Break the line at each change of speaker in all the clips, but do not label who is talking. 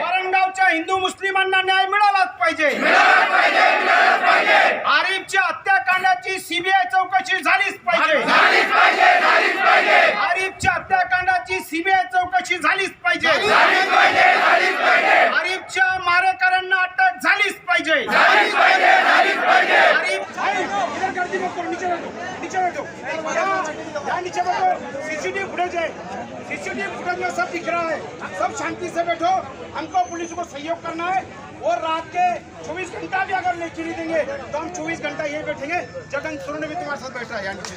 पाहिजे हिंदू मुस्लिमांना न्याय मिळालाच पाहिजे. आरिफच्या हत्याकांडाची सीबीआय चौकशी झालीच पाहिजे. आरिफच्या हत्याकांडाची सीबीआय चौकशी झालीच पाहिजे. आरिफच्या मारेकऱ्यांना अटक झालीच पाहिजे. नीचे बैठो यहाँ नीचे बैठो सीसीटीवी फुटेज है सीसीटीवी फुटेज में सब दिख रहा है सब शांति से बैठो हमको पुलिस को सहयोग करना है और रात के 24 घंटा भी अगर लेके नहीं देंगे तो हम 24 घंटा यही बैठेंगे जगन सुरने भी तुम्हारे साथ बैठ रहा है यहाँ नीचे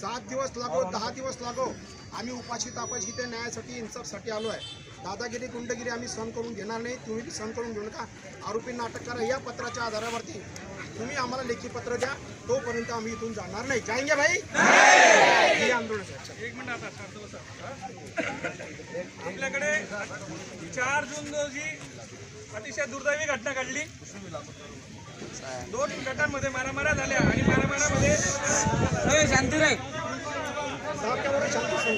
सात दिवस लागो दहा दिवस लागो आम्ही उपाशी तापाशी इथे न्यायासाठी इन्साफसाठी आलो आहे दादागिरी गुंडगिरी आम्ही सहन करून घेणार नाही. तुम्ही सहन करून घेऊ नका. आरोपींना अटक करा या पत्राच्या आधारावरती. तुम्ही आम्हाला लेखी पत्र द्या. तोपर्यंत आम्ही इथून जाणार नाही. जाएंगे भाई! हे आंदोलन.
एक मिनिट आता. आपल्याकडे चार जून रोजी अतिशय दुर्दैवी घटना घडली. दोन गटांमध्ये मारामाऱ्या झाल्या आणि मारामाऱ्यामध्ये ए,
शांती रे.
साहब क्या बोल रहे शांति से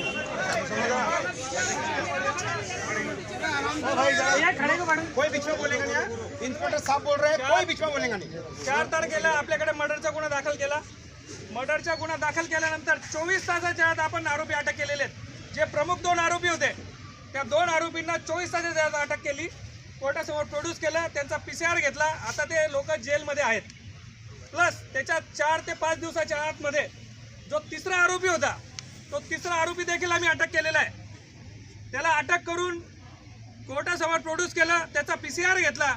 ओ
भाई जरा
कोई बीच में बोलेगा नहीं? इंस्पेक्टर साहब बोल रहे हैं कोई बीच में बोलेगा नहीं।
चार तारखेला आपल्याकडे मर्डरचा गुन्हा दाखल केला. मर्डरचा गुन्हा दाखल केल्यानंतर चोवीस तासाच्या आत आपण आरोपी अटक केलेले आहेत. जे प्रमुख दोन आरोपी होते त्या दोन आरोपींना चोवीस तासाच्या आत अटक केली. कोर्टासमोर प्रोड्यूस केलं त्यांचा पी सी आर घेतला. आता ते लोक जेलमध्ये आहेत. प्लस त्याच्या चार ते पाच दिवसाच्या आतमध्ये जो तिसरा आरोपी होता तो तिसरा आरोपी देखील आम्ही अटक केलेला आहे. त्याला अटक करून कोर्टासमोर प्रोड्यूस केलं त्याचा पी सी आर घेतला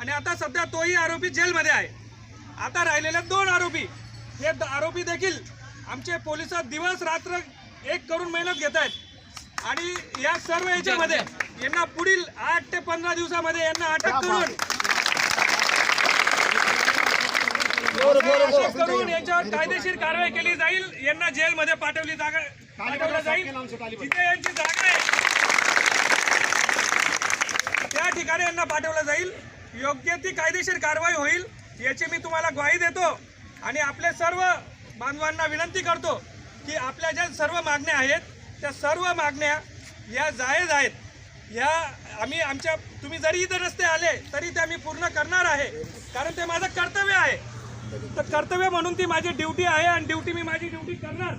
आणि आता सध्या तोही आरोपी जेलमध्ये आहे. आता राहिलेले दोन आरोपी हे आरोपी देखील आमचे पोलीस दिवस रात्र एक करून मेहनत घेत आहेत. आणि या सर्व याच्यामध्ये यांना पुढील आठ ते पंधरा दिवसामध्ये यांना अटक करून.
अटक करून यांच्यावर कायदेशीर
कारवाई केली जाईल. यांना जेलमध्ये पाठवली जागा पाठवलं जाईल.
जिथे
यांची जागा आहे त्या ठिकाणी यांना पाठवलं जाईल. योग्य ती कायदेशीर कारवाई होईल याची मी तुम्हाला ग्वाही देतो. आणि आपल्या सर्व बांधवांना विनंती करतो की आपल्या ज्या सर्व मागण्या आहेत त्या सर्व मागण्या या जायज आहेत या आम्ही आमच्या तुम्ही जरी इथं रस्ते आले तरी ते आम्ही पूर्ण करणार आहे. कारण ते माझं कर्तव्य आहे. तर कर्तव्य म्हणून ती माझी ड्युटी आहे आणि ड्युटी मी माझी ड्युटी करणार.